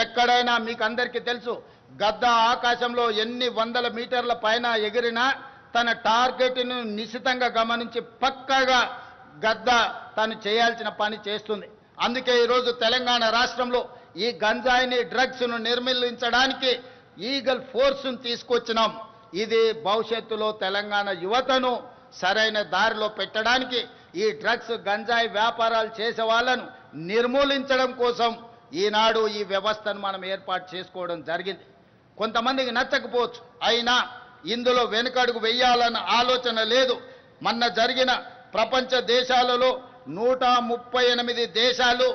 ఎక్కడైనా మీకు అందరికీ తెలుసు గద్ద ఆకాశంలో ఎన్ని వందల మీటర్ల పైన ఎగిరినా తన టార్గెట్ను నిశితంగా గమనించి పక్కగా గద్ద తను చేయాల్సిన పని చేస్తుంది. అందుకే ఈరోజు తెలంగాణ రాష్ట్రంలో ఈ గంజాయిని డ్రగ్స్ను నిర్మూలించడానికి ఈగల్ ఫోర్స్ను తీసుకొచ్చినాం. ఇది భవిష్యత్తులో తెలంగాణ యువతను సరైన దారిలో పెట్టడానికి ఈ డ్రగ్స్ గంజాయి వ్యాపారాలు చేసే వాళ్ళను నిర్మూలించడం కోసం ఈనాడు ఈ వ్యవస్థను మనం ఏర్పాటు చేసుకోవడం జరిగింది. కొంతమందికి నచ్చకపోవచ్చు. అయినా ఇందులో వెనుకడుగు వెయ్యాలన్న ఆలోచన లేదు. మొన్న జరిగిన ప్రపంచ దేశాలలో నూట ముప్పై ఎనిమిది దేశాలు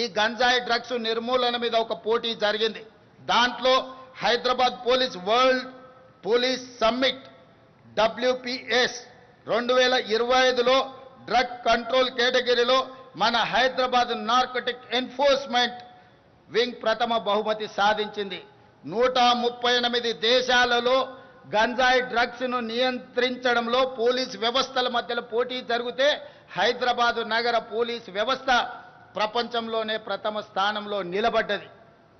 ఈ గంజాయి డ్రగ్స్ నిర్మూలన మీద ఒక పోటీ జరిగింది. దాంట్లో Hyderabad police world police summit WPS రెండు వేల ఇరవై ఐదులో డ్రగ్ కంట్రోల్ కేటగిరీలో మన హైదరాబాద్ నార్కటిక్ ఎన్ఫోర్స్మెంట్ వింగ్ ప్రథమ బహుమతి సాధించింది. నూట ముప్పై ఎనిమిది దేశాలలో గంజాయి డ్రగ్స్ను నియంత్రించడంలో పోలీస్ వ్యవస్థల మధ్యలో పోటీ జరిగితే హైదరాబాదు నగర పోలీస్ వ్యవస్థ ప్రపంచంలోనే ప్రథమ స్థానంలో నిలబడ్డది.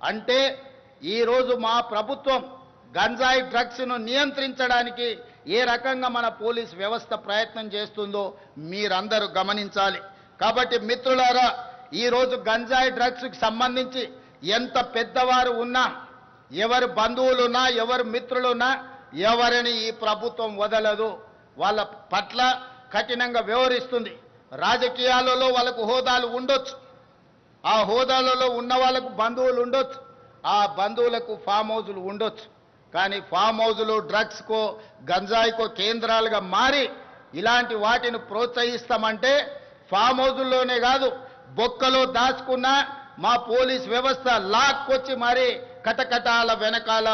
అంటే ఈరోజు మా ప్రభుత్వం గంజాయి డ్రగ్స్ను నియంత్రించడానికి ఏ రకంగా మన పోలీస్ వ్యవస్థ ప్రయత్నం చేస్తుందో మీరందరూ గమనించాలి. కాబట్టి మిత్రులారా ఈరోజు గంజాయి డ్రగ్స్కి సంబంధించి ఎంత పెద్దవారు ఉన్నా ఎవరి బంధువులున్నా ఎవరి మిత్రులున్నా ఎవరిని ఈ ప్రభుత్వం వదలదు. వాళ్ళ పట్ల కఠినంగా వ్యవహరిస్తుంది. రాజకీయాలలో వాళ్ళకు హోదాలు ఉండొచ్చు. ఆ హోదాలలో ఉన్న వాళ్ళకు బంధువులు ఉండొచ్చు. ఆ బంధువులకు ఫామ్ హౌజులు ఉండొచ్చు. కానీ ఫామ్ హౌజులు డ్రగ్స్కో గంజాయికో కేంద్రాలుగా మారి ఇలాంటి వాటిని ప్రోత్సహిస్తామంటే ఫామ్ హౌజుల్లోనే కాదు బొక్కలో దాచుకున్న మా పోలీస్ వ్యవస్థ లాక్కొచ్చి మరీ కటకటాల వెనకాల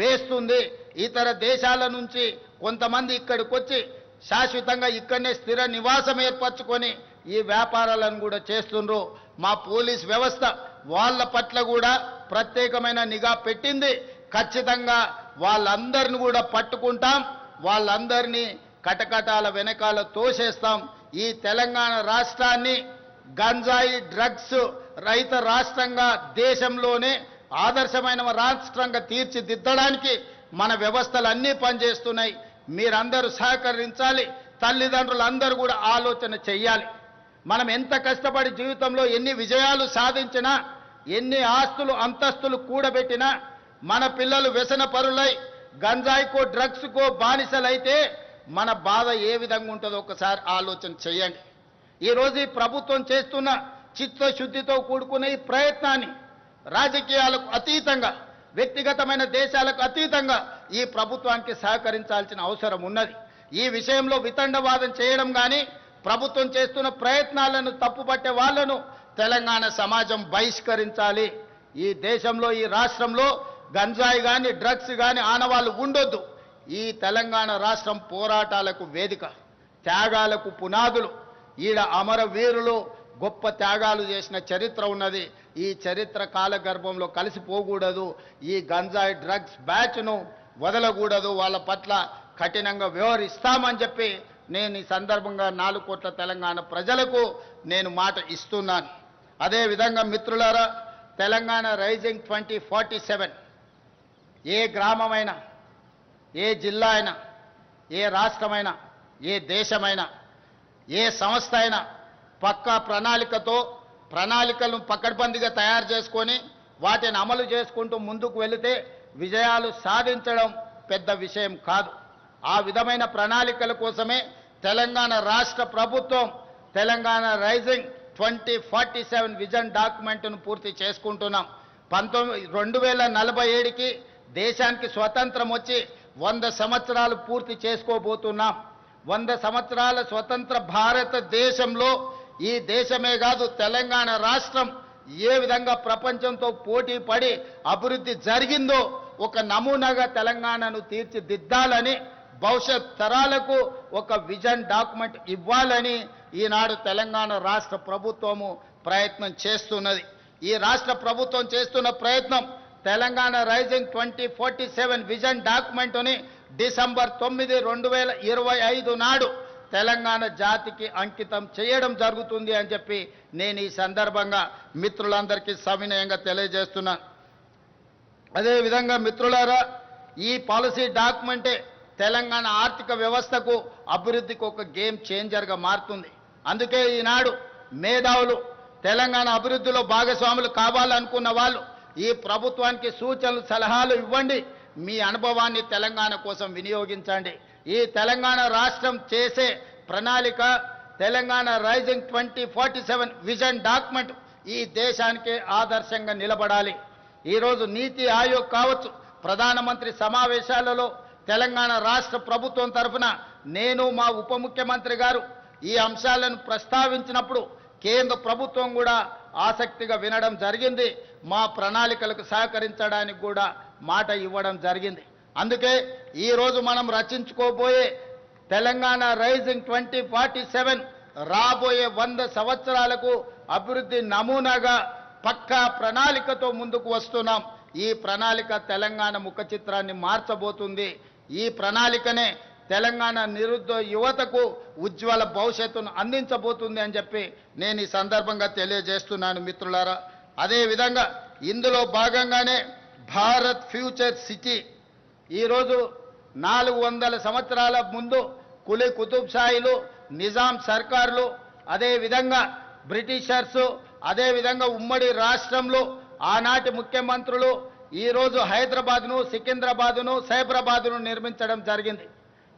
వేస్తుంది. ఇతర దేశాల నుంచి కొంతమంది ఇక్కడికి వచ్చి శాశ్వతంగా ఇక్కడనే స్థిర నివాసం ఏర్పరచుకొని ఈ వ్యాపారాలను కూడా చేస్తుండ్రు. మా పోలీస్ వ్యవస్థ వాళ్ళ పట్ల కూడా ప్రత్యేకమైన నిఘా పెట్టింది. ఖచ్చితంగా వాళ్ళందరిని కూడా పట్టుకుంటాం. వాళ్ళందరినీ కటకటాల వెనకాల తోసేస్తాం. ఈ తెలంగాణ రాష్ట్రాన్ని గంజాయి డ్రగ్స్ రైత రాష్ట్రంగా దేశంలోనే ఆదర్శమైన రాష్ట్రంగా తీర్చిదిద్దడానికి మన వ్యవస్థలు అన్నీ పనిచేస్తున్నాయి. మీరందరూ సహకరించాలి. తల్లిదండ్రులందరూ కూడా ఆలోచన చెయ్యాలి. మనం ఎంత కష్టపడి జీవితంలో ఎన్ని విజయాలు సాధించినా ఎన్ని ఆస్తులు అంతస్తులు కూడబెట్టినా మన పిల్లలు వ్యసన పరులై గంజాయికో డ్రగ్స్కో బానిసలైతే మన బాధ ఏ విధంగా ఉంటుందో ఒకసారి ఆలోచన చేయండి ఈరోజు ఈ ప్రభుత్వం చేస్తున్న చిత్తశుద్ధితో కూడుకున్న ఈ ప్రయత్నాన్ని రాజకీయాలకు అతీతంగా వ్యక్తిగతమైన దేశాలకు అతీతంగా ఈ ప్రభుత్వానికి సహకరించాల్సిన అవసరం ఉన్నది. ఈ విషయంలో వితండవాదం చేయడం కానీ ప్రభుత్వం చేస్తున్న ప్రయత్నాలను తప్పుపట్టే వాళ్ళను తెలంగాణ సమాజం బహిష్కరించాలి. ఈ దేశంలో ఈ రాష్ట్రంలో గంజాయి కానీ డ్రగ్స్ కానీ ఆనవాళ్ళు ఉండొద్దు. ఈ తెలంగాణ రాష్ట్రం పోరాటాలకు వేదిక త్యాగాలకు పునాదులు. ఈడ అమరవీరులు గొప్ప త్యాగాలు చేసిన చరిత్ర ఉన్నది. ఈ చరిత్ర కాలగర్భంలో కలిసిపోకూడదు ఈ గంజాయి డ్రగ్స్ బ్యాచ్ను వదలకూడదు. వాళ్ళ పట్ల కఠినంగా వ్యవహరిస్తామని చెప్పి నేను ఈ సందర్భంగా నాలుగు కోట్ల తెలంగాణ ప్రజలకు నేను మాట ఇస్తున్నాను. అదేవిధంగా మిత్రులారా Telangana rising twenty forty seven ఏ గ్రామమైనా ఏ జిల్లా అయినా ఏ రాష్ట్రమైనా ఏ దేశమైనా ఏ సంస్థ అయినా పక్కా ప్రణాళికతో ప్రణాళికలను పక్కడబందిగా తయారు చేసుకొని వాటిని అమలు చేసుకుంటూ ముందుకు వెళితే విజయాలు సాధించడం పెద్ద విషయం కాదు. ఆ విధమైన ప్రణాళికల కోసమే తెలంగాణ రాష్ట్ర ప్రభుత్వం Telangana rising twenty forty seven vision డాక్యుమెంట్ను పూర్తి చేసుకుంటున్నాం. పంతొమ్మిది రెండు వేల నలభై ఏడుకి దేశానికి స్వతంత్రం వచ్చి వంద సంవత్సరాలు పూర్తి చేసుకోబోతున్నాం. వంద సంవత్సరాల స్వతంత్ర భారతదేశంలో ఈ దేశమే కాదు తెలంగాణ రాష్ట్రం ఏ విధంగా ప్రపంచంతో పోటీ పడి అభివృద్ధి జరిగిందో ఒక నమూనాగా తెలంగాణను తీర్చిదిద్దాలని భవిష్యత్ తరాలకు ఒక విజన్ డాక్యుమెంట్ ఇవ్వాలని ఈనాడు తెలంగాణ రాష్ట్ర ప్రభుత్వము ప్రయత్నం చేస్తున్నది. ఈ రాష్ట్ర ప్రభుత్వం చేస్తున్న ప్రయత్నం Telangana rising twenty forty seven vision డాక్యుమెంట్ని December తొమ్మిది రెండు వేల ఇరవై ఐదు నాడు తెలంగాణ జాతికి అంకితం చేయడం జరుగుతుంది అని చెప్పి నేను ఈ సందర్భంగా మిత్రులందరికీ సవినయంగా తెలియజేస్తున్నాను అదేవిధంగా మిత్రులారా ఈ పాలసీ డాక్యుమెంటే తెలంగాణ ఆర్థిక వ్యవస్థకు అభివృద్ధికి ఒక గేమ్ చేంజర్గా మారుతుంది. అందుకే ఈనాడు మేధావులు తెలంగాణ అభివృద్ధిలో భాగస్వాములు కావాలనుకున్న వాళ్ళు ఈ ప్రభుత్వానికి సూచనలు సలహాలు ఇవ్వండి. మీ అనుభవాన్ని తెలంగాణ కోసం వినియోగించండి. ఈ తెలంగాణ రాష్ట్రం చేసే ప్రణాళిక Telangana rising twenty forty seven vision document ఈ దేశానికి ఆదర్శంగా నిలబడాలి. ఈరోజు నీతి ఆయోగ్ కావచ్చు ప్రధానమంత్రి సమావేశాలలో తెలంగాణ రాష్ట్ర ప్రభుత్వం తరఫున నేను మా ఉప ముఖ్యమంత్రి గారు ఈ అంశాలను ప్రస్తావించినప్పుడు కేంద్ర ప్రభుత్వం కూడా ఆసక్తిగా వినడం జరిగింది. మా ప్రణాళికలకు సహకరించడానికి కూడా మాట ఇవ్వడం జరిగింది. అందుకే ఈరోజు మనం రచించుకోబోయే Telangana rising twenty forty seven రాబోయే వంద సంవత్సరాలకు అభివృద్ధి నమూనాగా పక్కా ప్రణాళికతో ముందుకు వస్తున్నాం. ఈ ప్రణాళిక తెలంగాణ ముఖ చిత్రాన్ని మార్చబోతుంది. ఈ ప్రణాళికనే తెలంగాణ నిరుద్యోగ యువతకు ఉజ్వల భవిష్యత్తును అందించబోతుంది అని చెప్పి నేను ఈ సందర్భంగా తెలియజేస్తున్నాను మిత్రులారా. అదేవిధంగా ఇందులో భాగంగానే భారత్ ఫ్యూచర్ సిటీ. ఈరోజు నాలుగు వందల సంవత్సరాల ముందు కులి కుతుబ్ షాయిలు నిజాం సర్కార్లు అదేవిధంగా బ్రిటిషర్సు అదేవిధంగా ఉమ్మడి రాష్ట్రంలో ఆనాటి ముఖ్యమంత్రులు ఈరోజు హైదరాబాద్ను సికింద్రాబాద్ను సైబరాబాదును నిర్మించడం జరిగింది.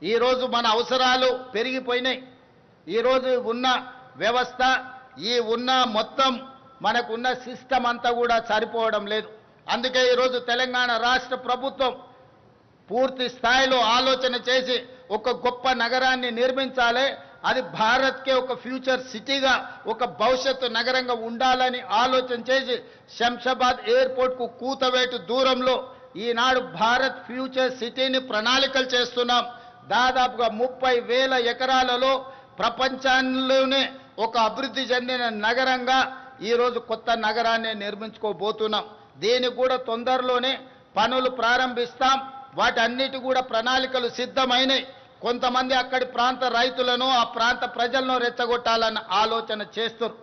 ఈరోజు మన అవసరాలు పెరిగిపోయినాయి. ఈరోజు ఉన్న వ్యవస్థ ఈ ఉన్న మొత్తం మనకున్న సిస్టమ్ అంతా కూడా సరిపోవడం లేదు. అందుకే ఈరోజు తెలంగాణ రాష్ట్ర ప్రభుత్వం పూర్తి స్థాయిలో ఆలోచన చేసి ఒక గొప్ప నగరాన్ని నిర్మించాలి. అది భారత్కే ఒక ఫ్యూచర్ సిటీగా ఒక భవిష్యత్తు నగరంగా ఉండాలని ఆలోచన చేసి శంషాబాద్ ఎయిర్పోర్ట్కు కూతవేటు దూరంలో ఈనాడు భారత్ ఫ్యూచర్ సిటీని ప్రణాళికలు చేస్తున్నాం. దాదాపుగా ముప్పై వేల ఎకరాలలో ప్రపంచంలోనే ఒక అభివృద్ధి చెందిన నగరంగా ఈరోజు కొత్త నగరాన్ని నిర్మించుకోబోతున్నాం. దీనికి కూడా తొందరలోనే పనులు ప్రారంభిస్తాం. వాటన్నిటి కూడా ప్రణాళికలు సిద్ధమైనవి కొంతమంది అక్కడి ప్రాంత రైతులను ఆ ప్రాంత ప్రజలను రెచ్చగొట్టాలన్న ఆలోచన చేస్తారు.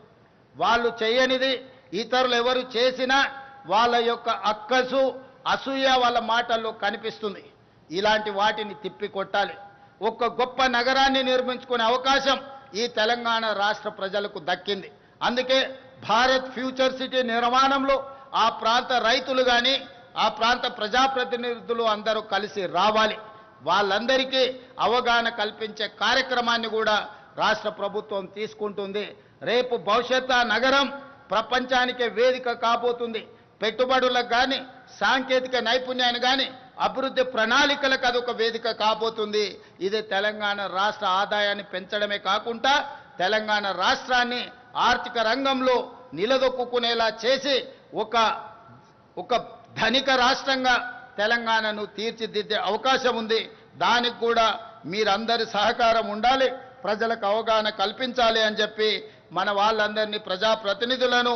వాళ్ళు చేయనిది ఇతరులు ఎవరు చేసినా వాళ్ళ యొక్క అక్కసు అసూయ వాళ్ళ మాటల్లో కనిపిస్తుంది. ఇలాంటి వాటిని తిప్పి కొట్టాలి ఒక గొప్ప నగరాన్ని నిర్మించుకునే అవకాశం ఈ తెలంగాణ రాష్ట్ర ప్రజలకు దక్కింది. అందుకే భారత్ ఫ్యూచర్ సిటీ నిర్మాణంలో ఆ ప్రాంత రైతులు కానీ ఆ ప్రాంత ప్రజాప్రతినిధులు అందరూ కలిసి రావాలి. వాళ్ళందరికీ అవగాహన కల్పించే కార్యక్రమాన్ని కూడా రాష్ట్ర ప్రభుత్వం తీసుకుంటుంది. రేపు భవిష్యత్ ఆ నగరం ప్రపంచానికే వేదిక కాబోతుంది. పెట్టుబడులకు కానీ సాంకేతిక నైపుణ్యాన్ని కానీ అభివృద్ధి ప్రణాళికలకు అదొక వేదిక కాబోతుంది. ఇది తెలంగాణ రాష్ట్ర ఆదాయాన్ని పెంచడమే కాకుండా తెలంగాణ రాష్ట్రాన్ని ఆర్థిక రంగంలో నిలదొక్కునేలా చేసి ఒక ఒక ధనిక రాష్ట్రంగా తెలంగాణను తీర్చిదిద్దే అవకాశం ఉంది. దానికి కూడా మీరందరి సహకారం ఉండాలి. ప్రజలకు అవగాహన కల్పించాలి అని చెప్పి మన వాళ్ళందరినీ ప్రజాప్రతినిధులను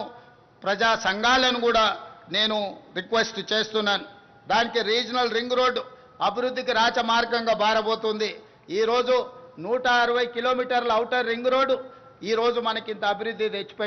ప్రజా సంఘాలను కూడా నేను రిక్వెస్ట్ చేస్తున్నాను. దానికి రీజనల్ రింగ్ రోడ్డు అభివృద్ధికి రాచమార్గంగా బారబోతుంది. ఈరోజు నూట అరవై కిలోమీటర్ల ఔటర్ రింగ్ రోడ్డు ఈరోజు మనకింత అభివృద్ధి తెచ్చిపెట్టి